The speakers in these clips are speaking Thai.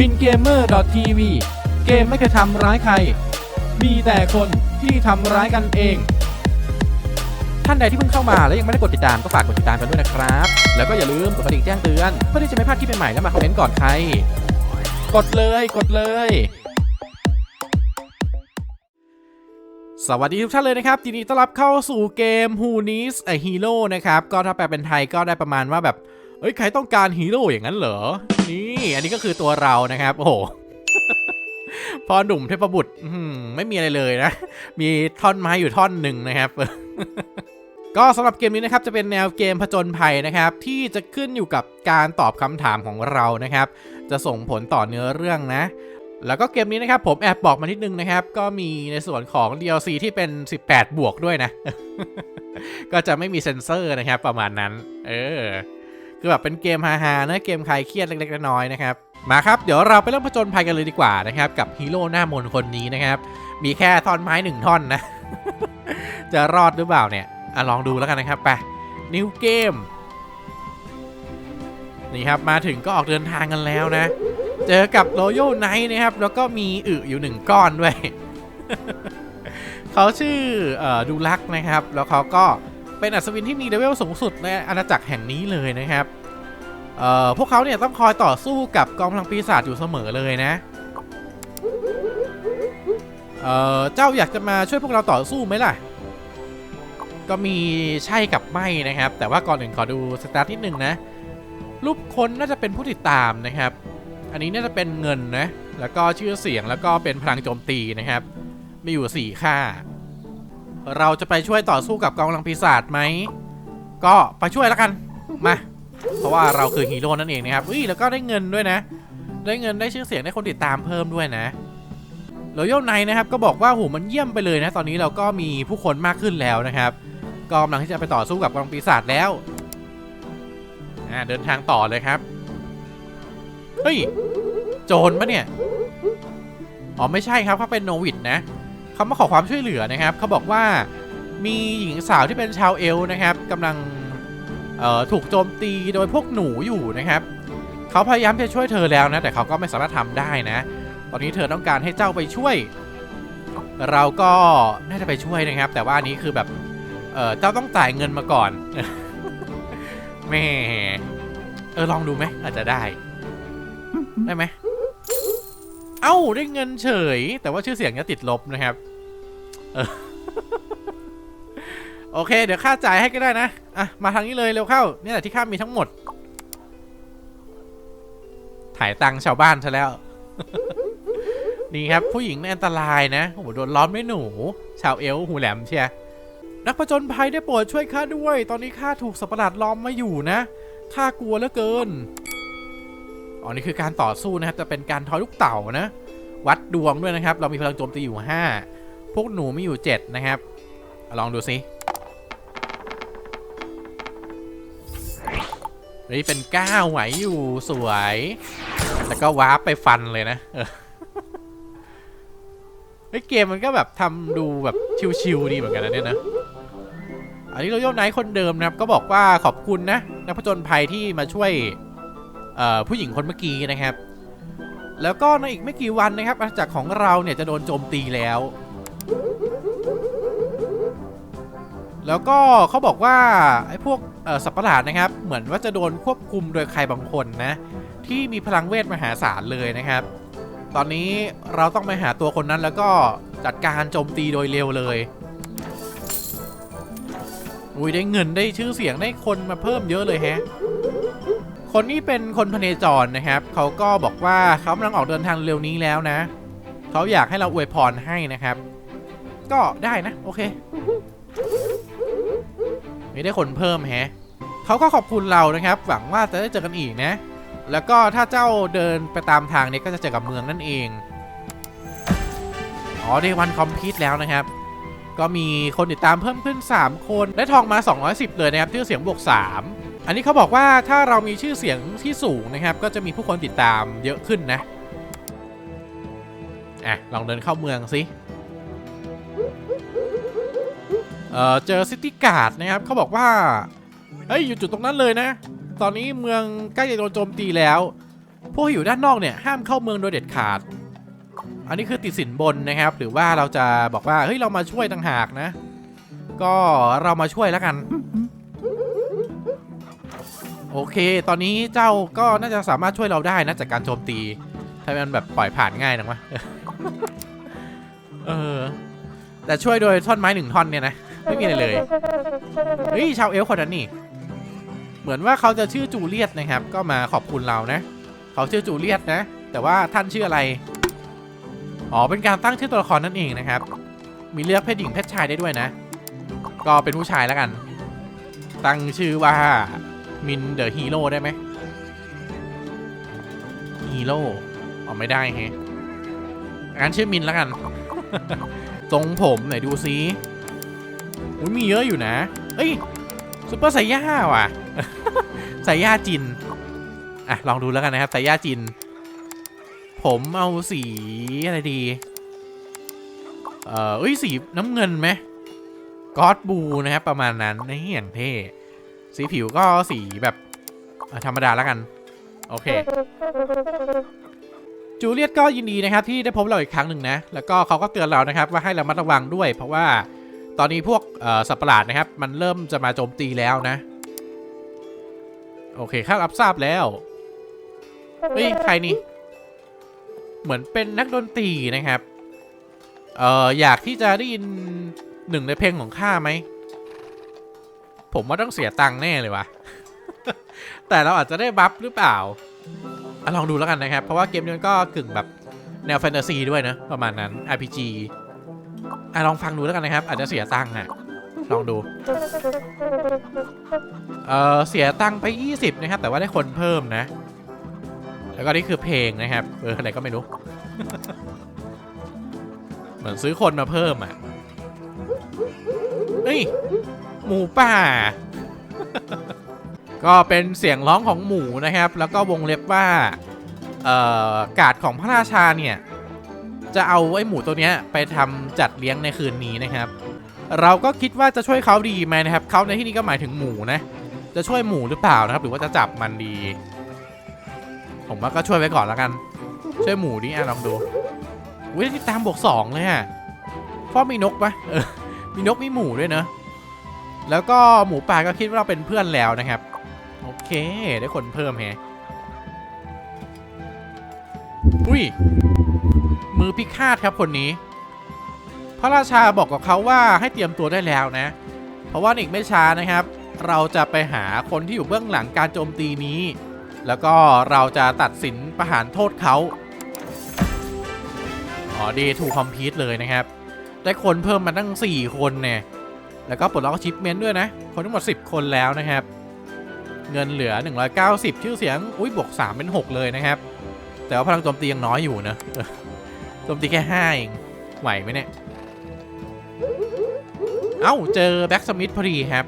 บินเกมเมอร์ TV เกมไม่เคยทำร้ายใคร มีแต่คนที่ทำร้ายกันเอง ท่านใดที่เพิ่งเข้ามาและยังไม่ได้กดติดตามก็ฝากกดติดตามกันด้วยนะครับ แล้วก็อย่าลืมกดกระดิ่งแจ้งเตือนเพื่อที่จะไม่พลาดคลิปใหม่ๆและมาคอมเมนต์ก่อนใคร กดเลยกดเลย สวัสดีทุกท่านเลยนะครับยินดีต้อนรับเข้าสู่เกม Who Needs a Hero นะครับ ก็ถ้าแปลเป็นไทยก็ได้ประมาณว่าแบบ เอ้ยใครต้องการฮีโร่อย่างนั้นเหรอ นี่อันนี้ก็คือตัวเรานะครับ โอ้โหพอหนุ่มเทพบุตรไม่มีอะไรเลยนะ มีท่อนไม้อยู่ท่อนหนึ่งนะครับ ก็สำหรับเกมนี้นะครับจะเป็นแนวเกมผจญภัยนะครับ ที่จะขึ้นอยู่กับการตอบคำถามของเรานะครับ จะส่งผลต่อเนื้อเรื่องนะ แล้วก็เกมนี้นะครับ ผมแอบบอกมานิดนึงนะครับ ก็มีในส่วนของ DLC ที่เป็น 18 บวกด้วยนะ ก็จะไม่มีเซ็นเซอร์นะครับ ประมาณนั้น เออ คือแบบเป็นเกมฮาๆนะเกมคลายเครียดเล็กๆน้อยๆนะครับมาครับเดี๋ยวเราไปเริ่มผจญภัยกันเลยดีกว่านะครับกับฮีโร่หน้ามนคนนี้นะครับมีแค่ท่อนไม้หนึ่งท่อนนะ จะรอดหรือเปล่าเนี่ยอะลองดูแล้วกันนะครับไปนิวเกมนี่ครับมาถึงก็ออกเดินทางกันแล้วนะ เจอกับโรโยไนท์นะครับ แล้วก็มีอึอยู่หนึ่งก้อนด้วย เขาชื่ออดูลักนะครับ แล้วเขาก็ เป็นอัศวินที่มีเลเวลสูงสุดในอาณาจักรแห่งนี้เลยนะครับเอ่อพวกเขาเนี่ยต้องคอยต่อสู้กับกองพลังปีศาจอยู่เสมอเลยนะเอ่อเจ้าอยากจะมาช่วยพวกเราต่อสู้ไหมล่ะ ก็มีใช่กับไม่นะครับ แต่ว่าก่อนอื่นขอดูสตาร์ทที่หนึ่งนะรูปคนน่าจะเป็นผู้ติดตามนะครับ อันนี้น่าจะเป็นเงินนะ แล้วก็ชื่อเสียงแล้วก็เป็นพลังโจมตีนะครับ มีอยู่ 4 ค่า เราจะไปช่วยต่อสู้กับกองกำลังปีศาจไหม ก็ไปช่วยแล้วกัน มา เพราะว่าเราคือฮีโร่นั่นเองนะครับอุ้ยแล้วก็ได้เงินด้วยนะ ได้เงินได้ชื่อเสียงได้คนติดตามเพิ่มด้วยนะโรยัลไนนะครับก็บอกว่าโหมันเยี่ยมไปเลยนะ ตอนนี้เราก็มีผู้คนมากขึ้นแล้วนะครับก็กำลังที่จะไปต่อสู้กับกองปีศาจแล้วอ่าเดินทางต่อเลยครับ เฮ้ย โจรปะเนี่ย อ๋อไม่ใช่ครับเขาเป็นโนวิดนะ เขามาขอความช่วยเหลือนะครับเขาบอกว่ามีหญิงสาวที่เป็นชาวเอลนะครับกำลังถูกโจมตีโดยพวกหนูอยู่นะครับเขาพยายามจะช่วยเธอแล้วนะแต่เขาก็ไม่สามารถทำได้นะ ตอนนี้เธอต้องการให้เจ้าไปช่วย เราก็น่าจะไปช่วยนะครับ แต่ว่าอันนี้คือแบบเออเจ้าต้องจ่ายเงินมาก่อนแม่เออลองดูไหมอาจจะได้ได้ไหม เอ้าได้เงินเฉย แต่ว่าชื่อเสียงจะติดลบนะครับโอเค เดี๋ยวค่าจ่ายให้ก็ได้นะอะมาทางนี้เลยเร็วเข้าเนี่แหละที่ข้ามีทั้งหมด ถ่ายตังค์ชาวบ้านซะแล้ว นี่ครับผู้หญิงในอันตรายนะโอ้โหโดนล้อมด้วยหนู ชาวเอลหูแหลมเชียนักผจญภัยได้โปรดช่วยข้าด้วย ตอนนี้ข้าถูกสัปะหลาดล้อมมาอยู่นะข้ากลัวเหลือเกิน อ๋อนี่คือการต่อสู้นะครับจะเป็นการทอยลูกเต่านะ วัดดวงด้วยนะครับ เรามีพลังโจมตีอยู่ 5 พวกหนูมีอยู่ 7 นะครับ ลองดูสินี่เป็น 9 ไหวอยู่สวย แล้วก็วาร์ปไปฟันเลยนะเออเฮ้ยเกมมันก็แบบทำดูแบบชิวๆดีเหมือนกันนะเนี่ยนะอันนี้เราโยนไนท์คนเดิมนะครับ ก็บอกว่าขอบคุณนะนักผจญภัยที่มาช่วย ผู้หญิงคนเมื่อกี้นะครับ แล้วก็ในอีกไม่กี่วันนะครับอาณาจักรของเราเนี่ยจะโดนโจมตีแล้ว แล้วก็เขาบอกว่าไอ้พวกสัตว์ประหลาดนะครับ เหมือนว่าจะโดนควบคุมโดยใครบางคนนะ ที่มีพลังเวทมหาศาลเลยนะครับ ตอนนี้เราต้องไปหาตัวคนนั้นแล้วก็จัดการโจมตีโดยเร็วเลยอุ้ยได้เงินได้ชื่อเสียงได้คนมาเพิ่มเยอะเลยแฮะ คนนี้เป็นคนพเนจรนะครับ เขาก็บอกว่าเขากำลังออกเดินทางเร็วนี้แล้วนะ เขาอยากให้เราอวยพรให้นะครับ ก็ได้นะ โอเคไม่ได้คนเพิ่มแฮะเขาก็ขอบคุณเรานะครับ หวังว่าจะได้เจอกันอีกนะ แล้วก็ถ้าเจ้าเดินไปตามทางนี้ก็จะเจอกับเมืองนั่นเอง อ๋อได้วันคอมพิวต์แล้วนะครับ ก็มีคนติดตามเพิ่มขึ้น 3 คน ได้ทองมา 210 เลยนะครับชื่เสียงบวก 3 อันนี้เขาบอกว่าถ้าเรามีชื่อเสียงที่สูงนะครับ ก็จะมีผู้คนติดตามเยอะขึ้นนะ อะ ลองเดินเข้าเมืองสิเออเจอซิตี้การ์ดนะครับเขาบอกว่า เฮ้ย อยู่จุดตรงนั้นเลยนะ ตอนนี้เมืองใกล้จะโดนโจมตีแล้ว พวกอยู่ด้านนอกเนี่ย ห้ามเข้าเมืองโดยเด็ดขาด อันนี้คือติดสินบนนะครับ หรือว่าเราจะบอกว่า เฮ้ย เรามาช่วยต่างหากนะ ก็เรามาช่วยแล้วกัน โอเค ตอนนี้เจ้าก็น่าจะสามารถช่วยเราได้นะจากการโจมตีถ้ามันแบบปล่อยผ่านง่ายนะวะเออ แต่ช่วยโดยท่อนไม้หนึ่งท่อนเนี่ยนะ ไม่มีอะไรเลย เฮ้ย ชาวเอลคนนั้นนี่ เหมือนว่าเขาจะชื่อจูเลียตนะครับ ก็มาขอบคุณเรานะ เขาชื่อจูเลียตนะ แต่ว่าท่านชื่ออะไร อ๋อ เป็นการตั้งชื่อตัวละครนั่นเองนะครับ มีเลือกเพศหญิงเพศชายได้ด้วยนะ ก็เป็นผู้ชายแล้วกัน ตั้งชื่อว่า มินเดอะฮีโร่ได้ไหมฮีโร่อ๋อไม่ได้เฮะงั้นชื่อมินแล้วกัน ทรงผมไหนดูซิอุ้ยมีเยอะอยู่นะ เอ้ยซุปเปอร์ไซย่าว่ะไซย่าจิน อะ ลองดูแล้วกันนะครับไซย่าจิน ผมเอาสีอะไรดี เอ่อเอ้ยสีน้ำเงินไหมก็อดบูนะครับ ประมาณนั้นนี่อย่างเท่ สีผิวก็สีแบบธรรมดาแล้วกัน โอเค จูเลียตก็ยินดีนะครับที่ได้พบเราอีกครั้งหนึ่งนะ แล้วก็เขาก็เตือนเรานะครับว่าให้เรามัดระวังด้วย เพราะว่าตอนนี้พวกสัตว์ประหลาดนะครับ มันเริ่มจะมาโจมตีแล้วนะ โอเคข้ารับทราบแล้วเฮ้ยใครนี่ เหมือนเป็นนักดนตรีนะครับ เอ่ออยากที่จะได้ยินหนึ่งในเพลงของข้าไหม ผมว่าต้องเสียตังค์แน่เลยวะ แต่เราอาจจะได้บัฟหรือเปล่าอลองดูแล้วกันนะครับ เพราะว่าเกมนี้ก็กึ่งแบบแนวแฟนตาซีด้วยนะ ประมาณนั้น RPG อะลองฟังดูแล้วกันนะครับ อาจจะเสียตังค์อะ ลองดู เออเสียตังค์ไป 20 นะครับ แต่ว่าได้คนเพิ่มนะ แล้วก็นี่คือเพลงนะครับ เอออะไรก็ไม่รู้ เหมือนซื้อคนมาเพิ่มอะเฮ้ย หมูป่า ก็เป็นเสียงร้องของหมูนะครับ แล้วก็วงเล็บว่าเอ่อกาดของพระราชาเนี่ย จะเอาไอ้หมูตัวเนี้ยไปทำจัดเลี้ยงในคืนนี้นะครับ เราก็คิดว่าจะช่วยเขาดีไหมนะครับเขาในที่นี้ก็หมายถึงหมูนะ จะช่วยหมูหรือเปล่านะครับ หรือว่าจะจับมันดี ผมว่าก็ช่วยไว้ก่อนแล้วกัน ช่วยหมูดิอะลองดูอุ้ยนี่ตามบวกสองเลยอะพ่อมีนกปะเออมีนกมีหมูด้วยเนอะ แล้วก็หมูป่าก็คิดว่าเราเป็นเพื่อนแล้วนะครับ โอเค ได้คนเพิ่มแฮะอุ้ย มือพิฆาตครับคนนี้ พระราชาบอกกับเขาว่าให้เตรียมตัวได้แล้วนะ เพราะว่าอีกไม่ช้านะครับ เราจะไปหาคนที่อยู่เบื้องหลังการโจมตีนี้ แล้วก็เราจะตัดสินประหารโทษเขาอ๋อดีถูกคอมพิวเลยนะครับ ได้คนเพิ่มมาตั้ง 4 คนเนี่ย แล้วก็ปลดล็อกชิปเมนต์ด้วยนะ คนทั้งหมด 10 คนแล้วนะครับ เงินเหลือ 190 ชื่อเสียง อุ้ยบวก 3 เป็น 6 เลยนะครับ แต่ว่าพลังโจมตียังน้อยอยู่นะโจมตีแค่5เองไหวไหมเนี่ย เอ้า เจอแบ็กสมิธพอดีครับ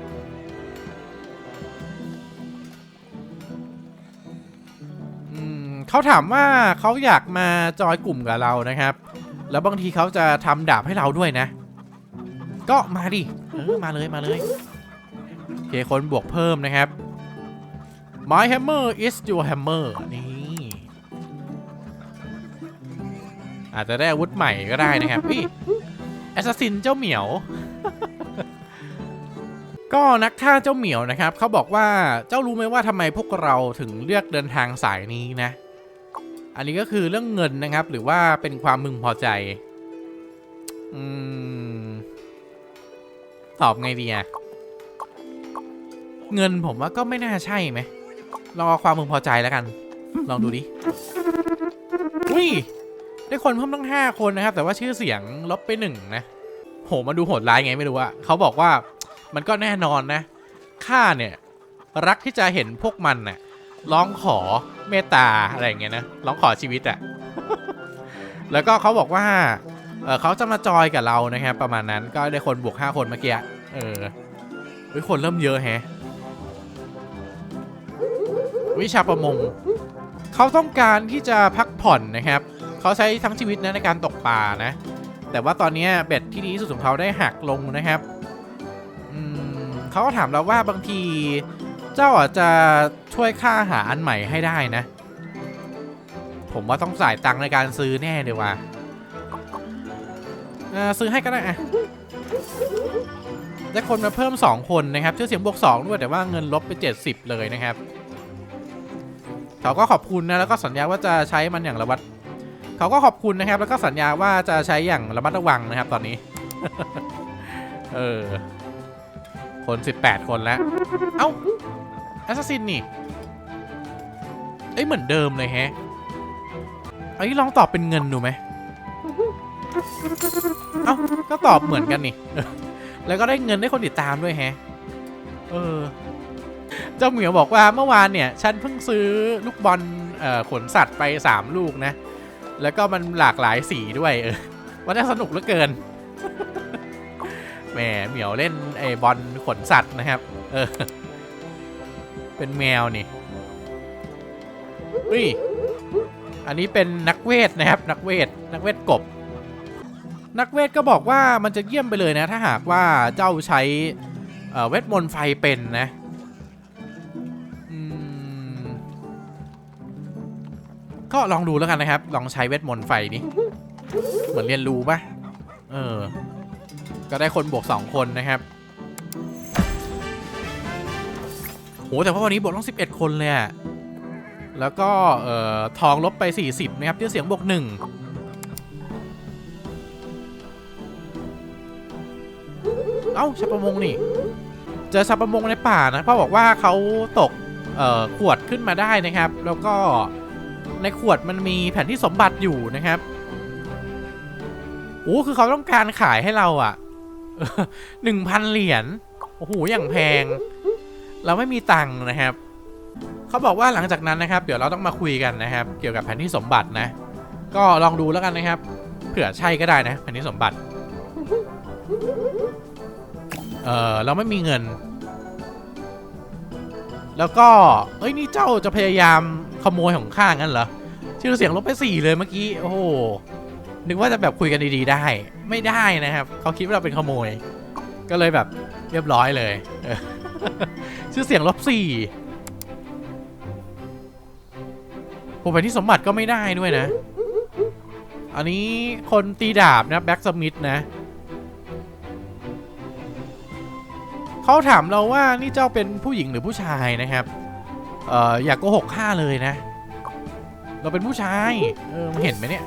อืมเขาถามว่าเขาอยากมาจอยกลุ่มกับเรานะครับ แล้วบางทีเขาจะทำดาบให้เราด้วยนะ ก็มาดิ ออมาเลยมาเลยโอเคคนบวกเพิ่มนะครับ My hammer is your hammer นี่อาจจะได้อาวุธใหม่ก็ได้นะครับพี่แอสซัสซินเจ้าเหมียว ก็นักฆ่าเจ้าเหมียวนะครับ เขาบอกว่าเจ้ารู้ไหมว่าทำไมพวกเราถึงเลือกเดินทางสายนี้นะ อันนี้ก็คือเรื่องเงินนะครับ หรือว่าเป็นความมึงพอใจ อืม ตอบไงดีอะเงินผมว่าก็ไม่น่าใช่ไหมลองเอาความมึงพอใจแล้วกัน ลองดูดิอุ้ยได้คนเพิ่มตั้งห้าคนนะครับ แต่ว่าชื่อเสียงลบไปหนึ่งนะ โหมันดูโหดร้ายไงไม่รู้อะเขาบอกว่ามันก็แน่นอนนะ ข้าเนี่ย รักที่จะเห็นพวกมันน่ะร้องขอเมตตาอะไรอย่างเงี้ยนะร้องขอชีวิตอะแล้วก็เขาบอกว่า เออเขาจะมาจอยกับเรานะครับประมาณนั้นก็ได้คนบวกห้าคนเมื่อกี้เออเฮ้ยคนเริ่มเยอะแฮะวิชาประมงเขาต้องการที่จะพักผ่อนนะครับเขาใช้ทั้งชีวิตนะในการตกปลานะ แต่ว่าตอนนี้เบ็ดที่ดีที่สุดของเขาได้หักลงนะครับเขาก็ถามเราว่าบางทีเจ้าอาจจะช่วยค่าหาอันใหม่ให้ได้นะ ผมว่าต้องจ่ายตังค์ในการซื้อแน่เลยว่ะ ออซื้อให้ก็ได้อะได้คนมาเพิ่ม 2 คนนะครับชื่อเสียงบวก2ด้วยแต่ว่าเงินลบไป 70 เลยนะครับเขาก็ขอบคุณนะแล้วก็สัญญาว่าจะใช้มันอย่างระมัดเขาก็ขอบคุณนะครับ แล้วก็สัญญาว่าจะใช้อย่างระมัดระวังนะครับตอนนี้ เออ คน 18 คนแล้ว เอ้าแอสซัสซินนี่เอ้ยเหมือนเดิมเลยแฮะเอ้ลองตอบเป็นเงินดูไหม เอ้าก็ตอบเหมือนกันนี่ แล้วก็ได้เงินได้คนติดตามด้วยแฮะ เออ เจ้าเหมียวบอกว่าเมื่อวานเนี่ย ฉันเพิ่งซื้อลูกบอลเอ่อขนสัตว์ไป 3 ลูกนะ แล้วก็มันหลากหลายสีด้วยเออมันน่าสนุกเหลือเกิน แหมเหมียวเล่นไอ้บอลขนสัตว์นะครับ เออ เป็นแมวนี่อุ้ยอันนี้เป็นนักเวทนะครับ นักเวทนักเวทกบ นักเวทก็บอกว่ามันจะเยี่ยมไปเลยนะ ถ้าหากว่าเจ้าใช้เเวทมนต์ไฟเป็นนะก็ลองดูแล้วกันนะครับ ลองใช้เวทมนต์ไฟนี้เหมือนเรียนรู้ปะเออ ก็ได้คนบวก2คนนะครับโหแต่ว่าวันนี้บวกต้อง 11 คนเลยอะแล้วก็เอ่อทองลบไป 40 นะครับชื่เสียงบวก1 เอ้าชาวประมงนี่ เจอชาวประมงในป่านะพ่อบอกว่าเขาตกเอ่อขวดขึ้นมาได้นะครับ แล้วก็ในขวดมันมีแผ่นที่สมบัติอยู่นะครับโอ้คือเขาต้องการขายให้เราอะหนึ่งพันเหรียญโอ้โหอย่างแพง เราไม่มีตังค์นะครับเขาบอกว่าหลังจากนั้นนะครับ เดี๋ยวเราต้องมาคุยกันนะครับ เกี่ยวกับแผ่นที่สมบัตินะ ก็ลองดูแล้วกันนะครับ เผื่อใช่ก็ได้นะแผ่นที่สมบัติ เออเราไม่มีเงิน แล้วก็ เอ้ยนี่เจ้าจะพยายามขโมยของข้างั้นเหรอชื่อเสียงลบไปสี่เลยเมื่อกี้ โอ้โห นึกว่าจะแบบคุยกันดีๆได้ ไม่ได้นะครับ เขาคิดว่าเราเป็นขโมย ก็เลยแบบเรียบร้อยเลยเออชื่อเสียงลบสี่ผมไปที่สมบัติก็ไม่ได้ด้วยนะ อันนี้คนตีดาบนะแบ็กสมิธนะ เขาถามเราว่านี่เจ้าเป็นผู้หญิงหรือผู้ชายนะครับ เอ่ออย่ากโกหกข้าเลยนะ เราเป็นผู้ชาย เออมเห็นไหมเนี่ย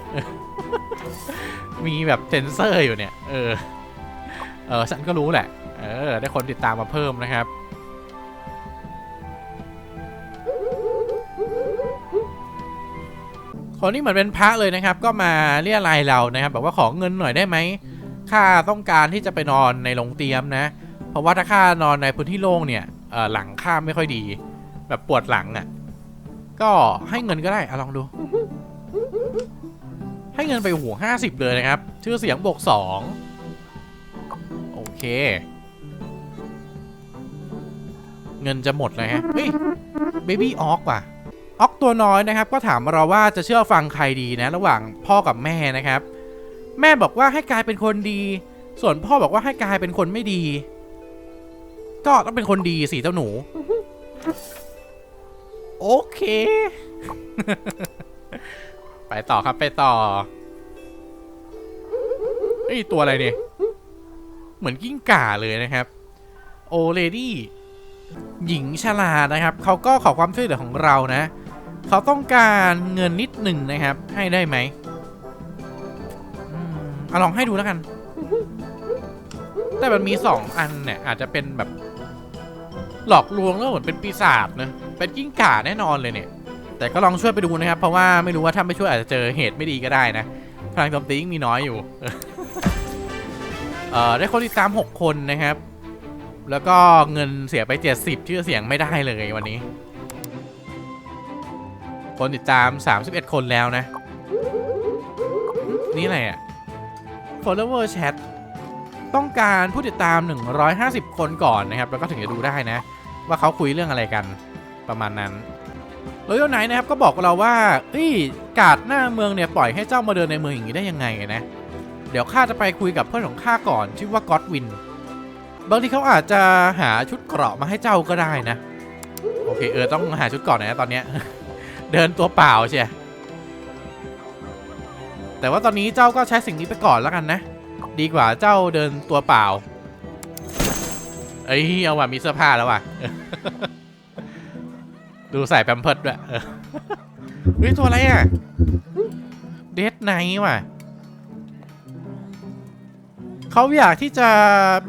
มีแบบเซนเซอร์อยู่เนี่ย เออ เออฉันก็รู้แหละ เออ ได้คนติดตามมาเพิ่มนะครับ คนนี้เหมือนเป็นพระเลยนะครับ ก็มาเรียรายเรานะครับแบบว่าขอเงินหน่อยได้ไหมข้าต้องการที่จะไปนอนในโรงเตรียมนะ เพราะว่าถ้าข้านอนในพื้นที่โล่งเนี่ยหลังข้าไม่ค่อยดี แบบปวดหลังอะ่ะ ก็ให้เงินก็ได้อะลองดู ให้เงินไปหัวห้าสิบเลยนะครับ ชื่อเสียงบวกสองโอเค เงินจะหมดเลยฮะเฮ้ยเบบี้ออกว่ะออกตัวน้อยนะครับ ก็ถามเราว่าจะเชื่อฟังใครดีนะ ระหว่างพ่อกับแม่นะครับ แม่บอกว่าให้กลายเป็นคนดี ส่วนพ่อบอกว่าให้กลายเป็นคนไม่ดี ก็ต้องเป็นคนดีสิเจ้าหนู โอเค ไปต่อครับไปต่อเอ้ยตัวอะไรเนี่ย เหมือนกิ้งก่าเลยนะครับ โอเลดี้หญิงชรานะครับ เขาก็ขอความช่วยเหลือของเรานะ เขาต้องการเงินนิดหนึ่งนะครับ ให้ได้ไหมอืมเอาลองให้ดูแล้วกัน แต่มันมีสองอันเนี่ยอาจจะเป็นแบบ หลอกลวงแล้วเหมือนเป็นปีศาจนะเป็นกิ้งก่าแน่นอนเลยเนี่ย แต่ก็ลองช่วยไปดูนะครับ เพราะว่าไม่รู้ว่าถ้าไม่ช่วยอาจจะเจอเหตุไม่ดีก็ได้นะพลังโจมตียิ่งมีน้อยอยู่เอ่อได้คนติดตาม6คนนะครับ แล้วก็เงินเสียไป 70 ชื่อเสียงไม่ได้เลยวันนี้ คนติดตาม 31 คนแล้วนะ นี่อะไรอะ follower chat ต้องการผู้ติดตาม 150 คนก่อนนะครับ แล้วก็ถึงจะดูได้นะ ว่าเขาคุยเรื่องอะไรกันประมาณนั้นร o ย a l ไนท์นะครับก็บอกเราว่าเอ้กาดหน้าเมืองเนี่ยปล่อยให้เจ้ามาเดินในเมืองอย่างนี้ได้ยังไงนะ เดี๋ยวข้าจะไปคุยกับเพื่อนของข้าก่อนชื่อว่าก็อดวิน บางทีเขาอาจจะหาชุดเกราะมาให้เจ้าก็ได้นะ โอเคเออต้องหาชุดเกราะหน่อยนะตอนเนี้ยเดินตัวเปล่าใช่แต่ว่าตอนนี้เจ้าก็ใช้สิ่งนี้ไปก่อนแล้วกันนะ ดีกว่าเจ้าเดินตัวเปล่า เอ้ยเอาว่ะมีเสื้อผ้าแล้วว่ะ ดูใส่แปมเพิร์ดด้วยเฮ้ยตัวอะไรอะ เดดไนว่ะ เขาอยากที่จะ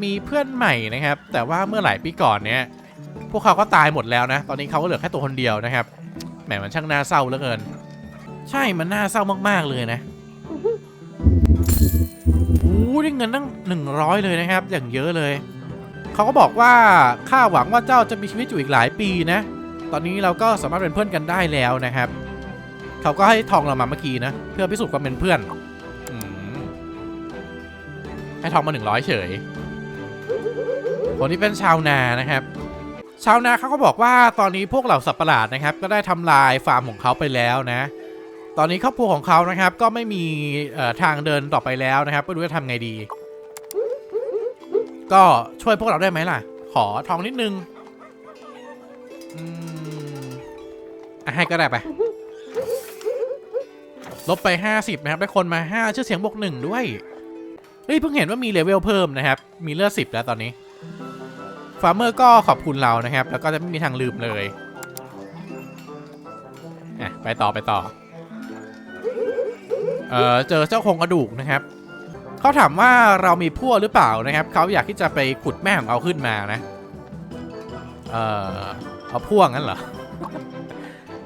มีเพื่อนใหม่นะครับ แต่ว่าเมื่อหลายปีก่อนเนี้ย พวกเขาก็ตายหมดแล้วนะ ตอนนี้เขาก็เหลือแค่ตัวคนเดียวนะครับ แหมมันช่างน่าเศร้าเหลือเกิน ใช่มันน่าเศร้ามากๆเลยนะ ได้เงินตั้งหนึ่งร้อยเลยนะครับ อย่างเยอะเลย เขาก็บอกว่าข้าหวังว่าเจ้าจะมีชีวิตอยู่อีกหลายปีนะ ตอนนี้เราก็สามารถเป็นเพื่อนกันได้แล้วนะครับ เขาก็ให้ทองเรามาเมื่อกี้นะ เพื่อพิสูจน์ความเป็นเพื่อนอให้ทองมาหนึ่งร้อยเฉย คนที่เป็นชาวนานะครับชาวนาเขาก็บอกว่าตอนนี้พวกเหล่าสัตว์ประหลาดนะครับ ก็ได้ทำลายฟาร์มของเขาไปแล้วนะ ตอนนี้ครอบครัวของเขานะครับ ก็ไม่มีทางเดินต่อไปแล้วนะครับไม่รู้จะทำไงดี ก็ช่วยพวกเราได้ไหมล่ะ ขอทองนิดนึงอืมอให้ก็ได้ไป ลบไป 50 นะครับ ได้คนมา 5 ชื่อเสียงบวกหนึ่งด้วยเฮ้ยเพิ่งเห็นว่ามีเลเวลเพิ่มนะครับ มีเลือด10แล้วตอนนี้ฟาร์มเมอร์ก็ขอบคุณเรานะครับ แล้วก็จะไม่มีทางลืมเลย อะ ไปต่อไปต่อ เออเจอเจ้าโครงกระดูกนะครับเขาถามว่าเรามีพวกหรือเปล่านะครับเขาอยากที่จะไปขุดแม่ของเราขึ้นมานะ เออเอาพวกงั้นเหรอ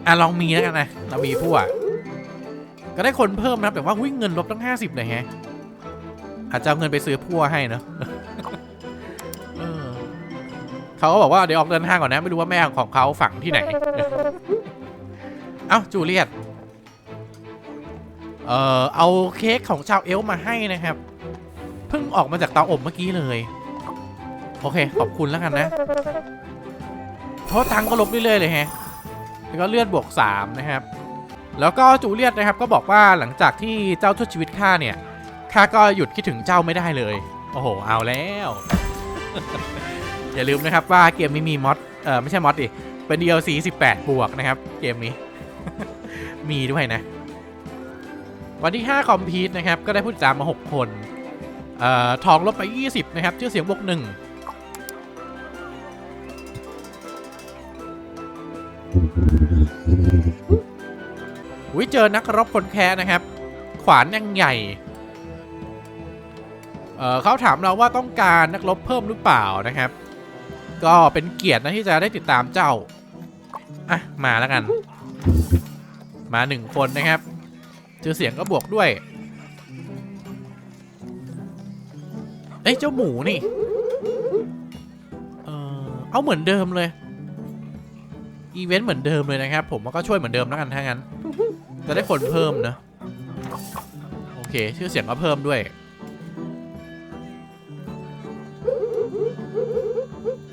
อะลองมีแล้วกันนะเรามีพวกก็ได้คนเพิ่มนะครับแต่ว่าวิ่งเงินลบตั้ง 50เลยแฮะอาจจะเอาเงินไปซื้อพั่วให้เนอะเออเขาก็บอกว่าเดี๋ยวออกเดินทางก่อนนะ ไม่รู้ว่าแม่ของเขาฝังที่ไหน เอ้าจูเลียต เอ่อเอาเค้กของชาวเอลมาให้นะครับ เพิ่งออกมาจากเตาอบเมื่อกี้เลย โอเค ขอบคุณแล้วกันนะ เพราะตังก็ลบเรื่อยๆเลยแฮะ แล้วก็เลือดบวก 3 นะครับ แล้วก็จูเลียตนะครับก็บอกว่าหลังจากที่เจ้าช่วยชีวิตข้าเนี่ยข้าก็หยุดคิดถึงเจ้าไม่ได้เลย โอ้โห เอาแล้ว อย่าลืมนะครับว่าเกมนี้มีมอดเออไม่ใช่มอดดิเป็น DLC 18 บวกนะครับ เกมนี้ มีด้วยนะ วันที่ 5 คอมพีทนะครับ ก็ได้ผู้ติดตามมา 6 คนเอ่อทองลบไป 20 นะครับ ชื่อเสียงบวกหนึ่งอุ้ยเจอนักรบคนแค้นนะครับ ขวานยังใหญ่เอ่อเขาถามเราว่าต้องการนักรบเพิ่มหรือเปล่านะครับ ก็เป็นเกียรตินะที่จะได้ติดตามเจ้า อะ มาแล้วกัน มาหนึ่งคนนะครับ ชื่อเสียงก็บวกด้วย เอ้ยเจ้าหมูนี่ เออเอาเหมือนเดิมเลย อีเวนต์เหมือนเดิมเลยนะครับ ผมก็ช่วยเหมือนเดิมแล้วกันถ้างั้น จะได้คนเพิ่มเนอะโอเค ชื่อเสียงก็เพิ่มด้วย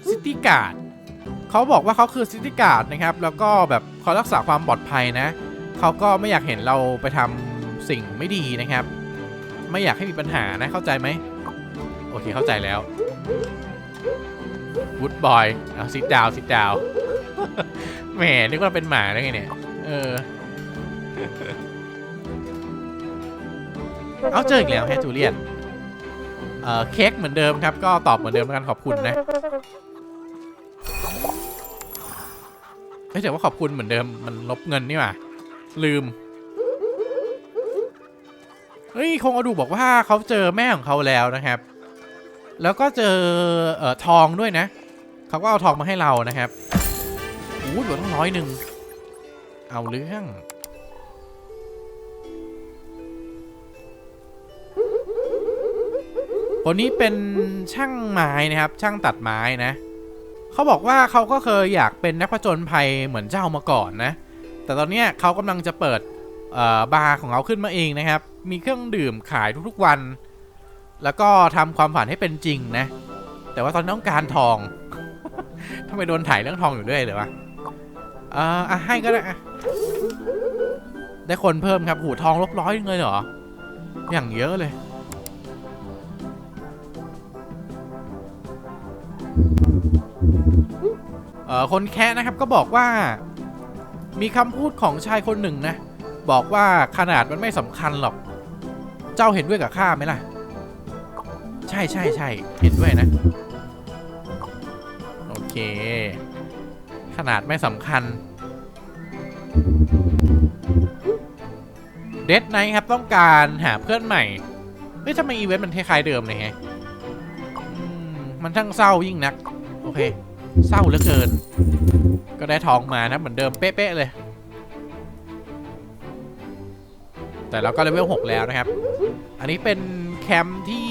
ซิตี้การ์ดเขาบอกว่าเขาคือซิตี้การ์ดนะครับ แล้วก็แบบเขารักษาความปลอดภัยนะ เขาก็ไม่อยากเห็นเราไปทำสิ่งไม่ดีนะครับ ไม่อยากให้มีปัญหานะเข้าใจไหมโอเคเข้าใจแล้ววูดบอยเอาซิดดาวซิดดาวแหมนึกว่าเป็นหมาได้ไงเนี่ย เออ เอาเจออีกแล้วแฮจูเลียน เอ่อเค้กเหมือนเดิมครับ ก็ตอบเหมือนเดิมแล้วกันขอบคุณนะเฮ้ยแต่ว่าขอบคุณเหมือนเดิมมันลบเงินนี่หว่า ลืม เฮ้ยคงอดูบอกว่าเขาเจอแม่ของเขาแล้วนะครับ แล้วก็เจอเอ่อทองด้วยนะ เขาก็เอาทองมาให้เรานะครับอู้หลือต้องร้อยหนึ่ง เอาเรื่องคนนี้เป็นช่างไม้นะครับ ช่างตัดไม้นะ เขาบอกว่าเขาก็เคยอยากเป็นนักผจญภัยเหมือนเจ้ามาก่อนนะ แต่ตอนนี้เขากำลังจะเปิดบาร์ของเขาขึ้นมาเองนะครับ มีเครื่องดื่มขายทุกๆวัน แล้วก็ทำความฝันให้เป็นจริงนะ แต่ว่าตอนนต้องการทองทำไมโดนถ่ายเรื่องทองอยู่ด้วยเลยวะเอ่ออะให้ก็ได้อะได้คนเพิ่มครับหูทองลบร้อยหนึงเลยเหรอ อย่างเยอะเลย เอ่อคนแคะนะครับก็บอกว่า มีคำพูดของชายคนหนึ่งนะ บอกว่าขนาดมันไม่สำคัญหรอก เจ้าเห็นด้วยกับข้าไหมล่ะ ใช่ใช่ใช่เห็นด้วยนะ โอเค ขนาดไม่สำคัญเดดไนท์ครับต้องการหาเพื่อนใหม่เฮ้ยทำไมอีเวนต์มันคล้ายๆเดิมเลยฮะอืมมันช่างเศร้ายิ่งนัก โอเค เศร้าเหลือเกิน ก็ได้ทองมานะเหมือนเดิมเป๊ะๆเลย แต่เราก็เลเวล6แล้วนะครับ อันนี้เป็นแคมป์ที่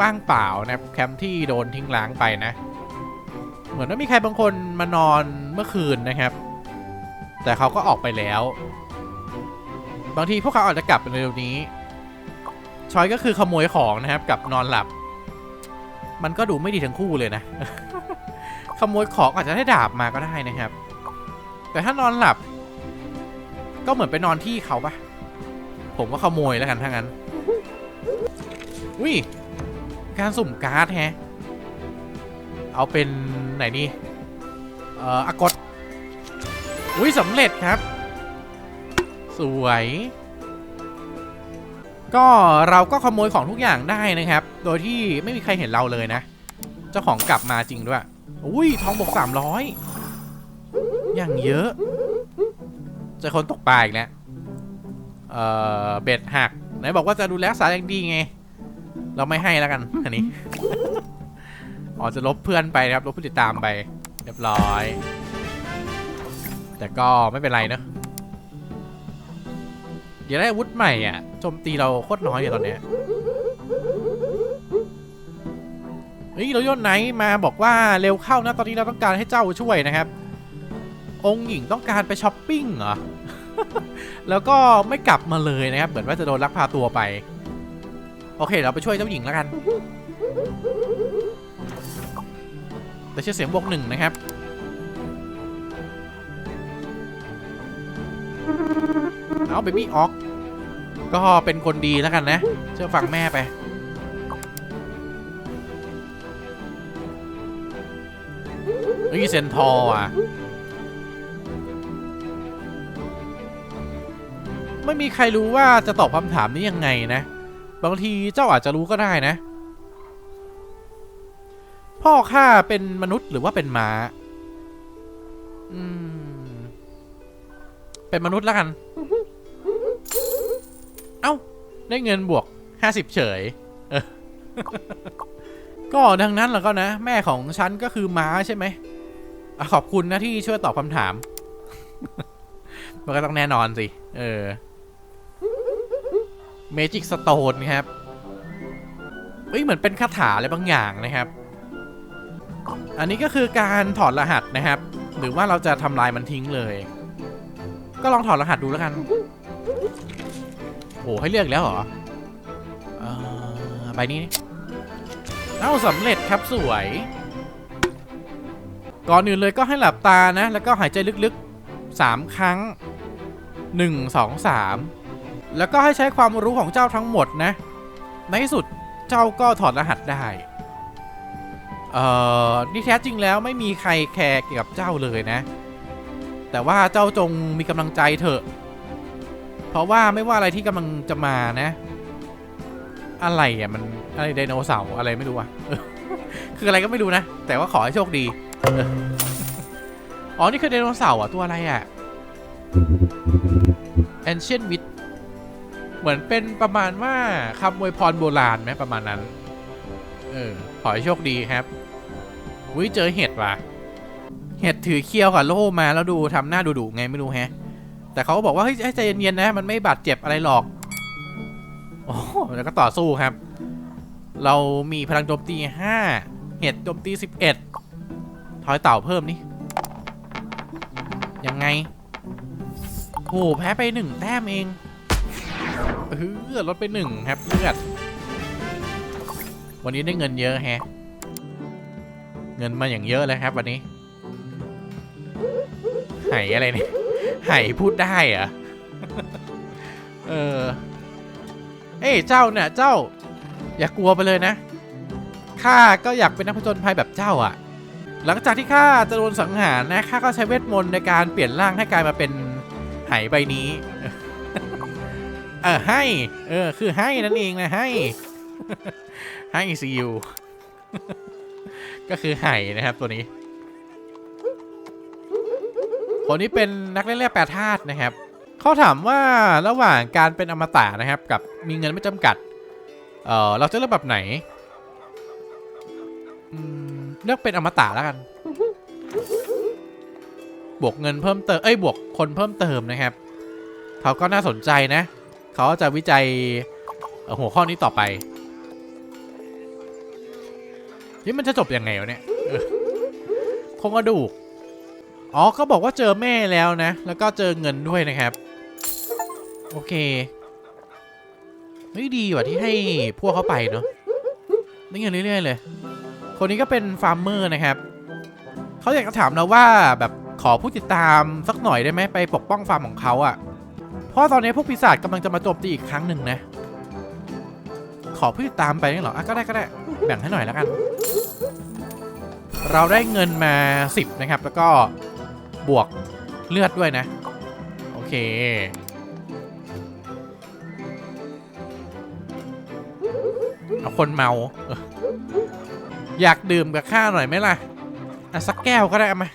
ว่างเปล่านะครับแคมป์ที่โดนทิ้งร้างไปนะ เหมือนว่ามีใครบางคนมานอนเมื่อคืนนะครับ แต่เขาก็ออกไปแล้ว บางทีพวกเขาอาจจะกลับในเร็วนี้ชอยก็คือขโมยของนะครับกับนอนหลับ มันก็ดูไม่ดีทั้งคู่เลยนะ ขโมยของอาจจะได้ดาบมาก็ได้นะครับ แต่ถ้านอนหลับ ก็เหมือนไปนอนที่เขาปะผมก็ขโมยแล้วกันถ้างั้นอุ้ยการสุ่มการ์ดแฮะ เอาเป็นไหนดีเอ่ออากดอุ้ยสำเร็จครับ สวย ก็เราก็ขโมยของทุกอย่างได้นะครับ โดยที่ไม่มีใครเห็นเราเลยนะ เจ้าของกลับมาจริงด้วย อุ้ยทองบกสามร้อยอย่างเยอะเจอคนตกปลาอีกแล้วเอ่อเบ็ดหักไหนบอกว่าจะดูแลรักษาอย่างดีไง เราไม่ให้แล้วกัน อันนี้อ๋อจะลบเพื่อนไปนะครับ ลบผู้ติดตามไป เรียบร้อย แต่ก็ไม่เป็นไรเนอะเดี๋ยวได้อาวุธใหม่อะโจมตีเราโคตรน้อยเลยตอนเนี้ย ฮ้ยเราย่นไหนมาบอกว่าเร็วเข้านะตอนนี้เราต้องการให้เจ้าช่วยนะครับ องค์หญิงต้องการไปช้อปปิ้งเหรอ แล้วก็ไม่กลับมาเลยนะครับ เหมือนว่าจะโดนลักพาตัวไป โอเค เราไปช่วยเจ้าหญิงแล้วกัน แต่ชื่อเสียงบวกหนึ่งนะครับเอาเบบี้ออก ก็เป็นคนดีแล้วกันนะ เชื่อฟังแม่ไป เฮ้ยเซนทอร์อะ ไม่มีใครรู้ว่าจะตอบคำถามนี้ยังไงนะ บางทีเจ้าอาจจะรู้ก็ได้นะ พ่อข้าเป็นมนุษย์หรือว่าเป็นม้า อืม เป็นมนุษย์แล้วกัน เอ้า ได้เงินบวกห้าสิบเฉย เออก็ดังนั้นแล้วก็นะ แม่ของฉันก็คือม้าใช่ไหม ขอบคุณนะที่ช่วยตอบคำถาม มันก็ต้องแน่นอนสิ เออเมจิกสโตนครับเอ้ยเหมือนเป็นคาถาอะไรบางอย่างนะครับ อันนี้ก็คือการถอดรหัสนะครับ หรือว่าเราจะทำลายมันทิ้งเลย ก็ลองถอดรหัสดูแล้วกัน โอ้ให้เลือกแล้วเหรออใบนี้ เอ้าสำเร็จครับสวย ก่อนอื่นเลยก็ให้หลับตานะ แล้วก็หายใจลึกๆ 3 ครั้ง 1 2 3 แล้วก็ให้ใช้ความรู้ของเจ้าทั้งหมดนะ ในที่สุดเจ้าก็ถอดรหัสได้ เอ่อ นี่แท้จริงแล้วไม่มีใครแคร์เกี่ยวกับเจ้าเลยนะ แต่ว่าเจ้าจงมีกำลังใจเถอะ เพราะว่าไม่ว่าอะไรที่กำลังจะมานะ อะไรอะมันอะไรไดโนเสาร์อะไรไม่รู้อะคืออะไรก็ไม่รู้นะ แต่ว่าขอให้โชคดี อ๋อ นี่คือไดโนเสาร์อะ ตัวอะไรอะ Ancient Wit เหมือนเป็นประมาณว่าคำอวยพรโบราณไหมประมาณนั้น เออ ขอให้โชคดีครับวิเจอเห็ดว่ะ เห็ดถือเคี้ยวกับโล่มาแล้วดูทำหน้าดุๆไงไม่รู้แฮะ แต่เขาก็บอกว่าเฮ้ยให้ใจเย็นๆนะ มันไม่บาดเจ็บอะไรหรอก โอ้แล้วก็ต่อสู้ครับ เรามีพลังโจมตี 5 เห็ดโจมตี 11 ทอยเต่าเพิ่มนี่ยังไงโอ้โหแพ้ไปหนึ่งแต้มเองเออลดไปหนึ่งครับเลือด วันนี้ได้เงินเยอะแฮะ เงินมาอย่างเยอะเลยครับวันนี้ไหอะไรเนี่ยไหพูดได้เหรอเออ เอ้เจ้าเนี่ยเจ้า อย่ากลัวไปเลยนะข้าก็อยากเป็นนักผจญภัยแบบเจ้าอะ่ะ หลังจากที่ข้าจะโดนสังหารนะข้าก็ใช้เวทมนต์ในการเปลี่ยนร่างให้กลายมาเป็นไหใบนี้ เออให้ เออคือให้นั่นเองนะให้ ให้ซียูก็คือไห่นะครับตัวนี้ คนนี้เป็นนักเล่นแร่แปรธาตุนะครับเขาถามว่าระหว่างการเป็นอมตะนะครับ กับมีเงินไม่จำกัด เออเราจะเลือกแบบไหนอืม เลือกเป็นอมตะแล้วกัน บวกเงินเพิ่มเติม เอ้ย บวกคนเพิ่มเติมนะครับ เขาก็น่าสนใจนะ เขาจะวิจัยเอ่อหัวข้อนี้ต่อไป นี่มันจะจบยังไงวะเนี่ยเออโครงกระดูก อ๋อ ก็บอกว่าเจอแม่แล้วนะ แล้วก็เจอเงินด้วยนะครับ โอเคเฮ้ยดีว่ะที่ให้พวกเขาไปเนาะได้เงินเรื่อยๆเลย คนนี้ก็เป็นฟาร์มเมอร์นะครับเขาอยากจะถามเราว่าแบบขอผู้ติดตามสักหน่อยได้ไหมไปปกป้องฟาร์มของเขาอะ่ะ เพราะตอนนี้พวกปีศาจกำลังจะมาโจมตีอีกครั้งหนึ่งนะ ขอผู้ติดตามไปนี่หรออะก็ได้ก็ได้ แบ่งให้หน่อยแล้วกัน เราได้เงินมา 10 นะครับ แล้วก็บวกเลือดด้วยนะ โอเค เอาคนเมา อออยากดื่มกับข้าหน่อยไหมล่ะอะสักแก้วก็ได้เอามา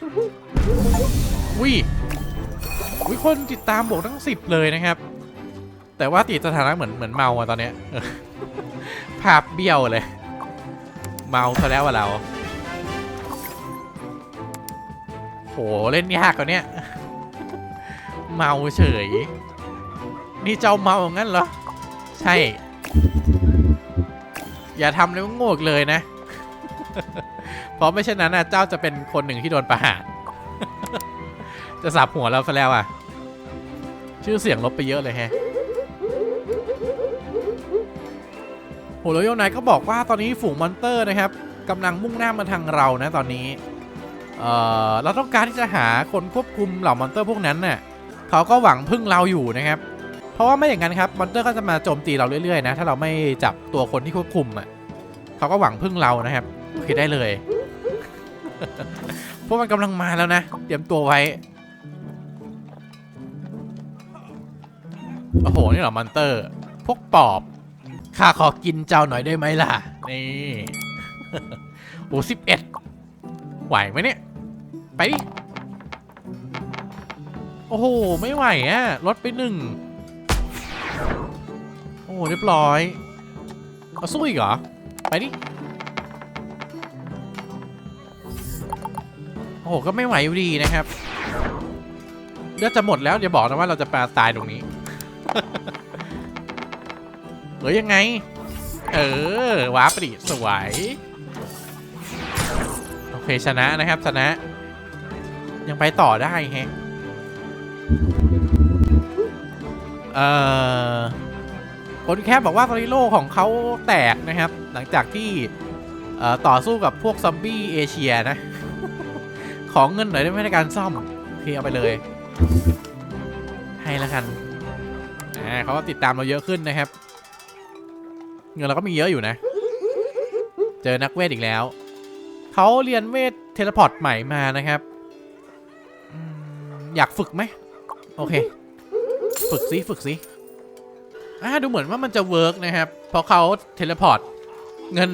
วิวิคนติดตามบวกทั้ง10เลยนะครับ แต่ว่าติดสถานะเหมือนเหมือนเมาอะตอนเนี้ยเออภาพเบี้ยวเลย เมาซะแล้วอะเราโหเล่นยากกว่าเนี้ยเมาเฉย นี่เจ้าเมางั้นเหรอ ใช่ อย่าทำเลยโง่อีกเลยนะ เพราะไม่เช่นนั้นนะเจ้าจะเป็นคนหนึ่งที่โดนประหาร จะสับหัวเราซะแล้วอะ ชื่อเสียงลบไปเยอะเลยแฮะโหโรโยนไนก็บอกว่าตอนนี้ฝูงมอนเตอร์นะครับกำลังมุ่งหน้ามาทางเรานะตอนนี้ เอ่อเราต้องการที่จะหาคนควบคุมเหล่ามอนเตอร์พวกนั้นน่ะเขาก็หวังพึ่งเราอยู่นะครับ เพราะว่าไม่อย่างนั้นครับมอนเตอร์ก็จะมาโจมตีเราเรื่อยๆนะ ถ้าเราไม่จับตัวคนที่ควบคุมอะเขาก็หวังพึ่งเรานะครับ โอได้เลย พวกมันกำลังมาแล้วนะ เตรียมตัวไว้ โอ้โห นี่เหรอมอนเตอร์ พวกปอบ ข้าขอกินเจ้าหน่อยได้ไหมล่ะ นี่ โอ้สิบเอ็ดไหวไหมเนี่ย ไปดิ โอ้โห ไม่ไหวอะลดไปหนึ่ง โอ้โหเรียบร้อย เอาสู้อีกเหรอ ไปดิ โอ้โห ก็ไม่ไหวอยู่ดีนะครับเลือดจะหมดแล้วอย่าบอกนะว่าเราจะปาตายตรงนี้ เฮ้ยยังไง เออว้าปดิสวย โอเคชนะนะครับชนะ ยังไปต่อได้แฮะเอ่อคนแคปบอกว่าตอนนี้โลของเขาแตกนะครับ หลังจากที่ต่อสู้กับพวกซอมบี้เอเชียนะ ของเงินหน่อยได้ไหมในการซ่อมโอเคเอาไปเลย ให้แล้วกันอ่าเขาก็ติดตามเราเยอะขึ้นนะครับ เงินเราก็มีเยอะอยู่นะ เจอนักเวทอีกแล้วเขาเรียนเวทเทเลพอร์ตใหม่มานะครับอยากฝึกไหมโอเค ฝึกซิฝึกซิอ่าดูเหมือนว่ามันจะเวิร์กนะครับเพราะเขาเทเลพอร์ตเงิน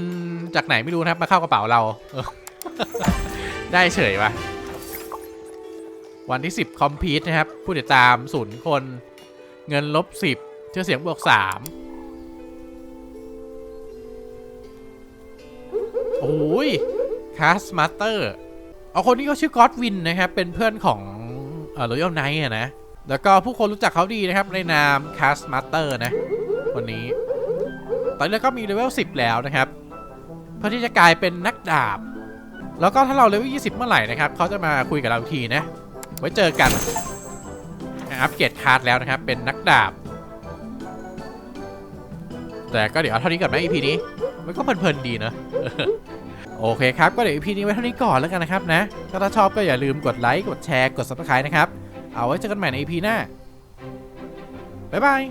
จากไหนไม่รู้นะครับ มาเข้ากระเป๋าเราเออ ได้เฉยว่ะวันที่ 10 คอมพีทนะครับ ผู้ติดตามศูนย์คน เงินลบ 10ชื่อเสียงบวก 3 โอ้ยคาสมาสเตอร์เอาคนนี้เขาชื่อกอดวินนะครับ เป็นเพื่อนของเอ่อรอยัลไนท์นะ แล้วก็ผู้คนรู้จักเขาดีนะครับ ในนามคาสมาสเตอร์นะ คนนี้ ตอนนี้ก็มีเลเวล10 แล้วนะครับ เพื่อที่จะกลายเป็นนักดาบ แล้วก็ถ้าเราเลเวล20 เมื่อไหร่นะครับเขาจะมาคุยกับเราอีกทีนะ ไว้เจอกันอัปเกรดคาร์ดแล้วนะครับ เป็นนักดาบ แต่ก็เดี๋ยวเอาเท่านี้ก่อนไหม EP นี้ มันก็เพลินๆดีเนอะโอเคครับ ก็เดี๋ยว EP นี้ไว้เท่านี้ก่อนแล้วกันนะครับนะถ้าชอบก็อย่าลืมกดไลค์ กดแชร์ กด subscribe นะครับ เอาไว้เจอกันใหม่ใน EP หน้า บ๊ายบาย